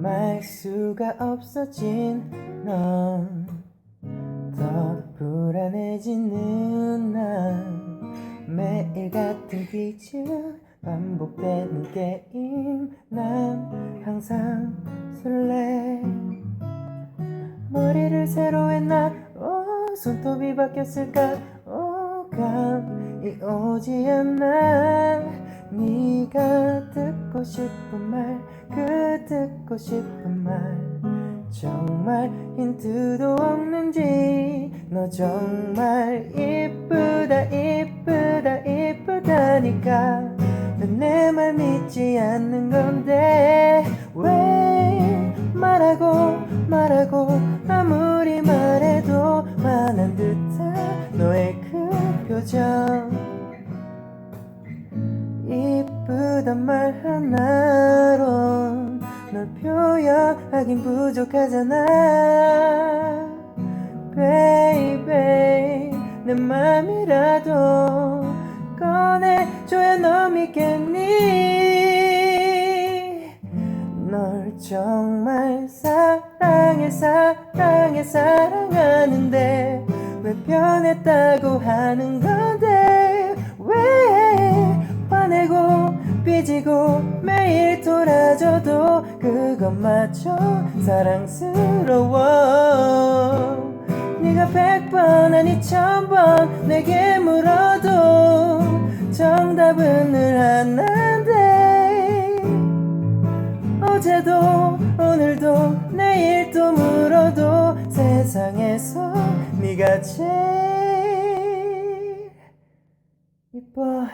말 수가 없어진 넌 더 불안해지는 난 매일 같은 퀴즈 반복되는 게임 난 항상 설레 머리를 새로 했나 오, 손톱이 바뀌었을까? 오, 감이 오지 않나 네가 듣고 싶은 말 그 듣고 싶은 말. 정말 힌트도 없는지 너 정말 이쁘다 이쁘다 이쁘다니까. 넌내말 믿지 않는 건데 왜 말하고 말하고 아무리 말해도 화난 듯한 너의 그 표정 이쁘단 말 하나로 널 표현하긴 부족하잖아. Baby 내 맘이라도 꺼내줘야 너 믿겠니? 널 정말 사랑해 사랑해 사랑하는데 왜 변했다고 하는 건데? 왜 그것마저 사랑스러워. 네가 백번 아니 천번 내게 물어도 정답은 늘 하나인데 어제도 오늘도 내일도 물어도 세상에서 네가 제일 이뻐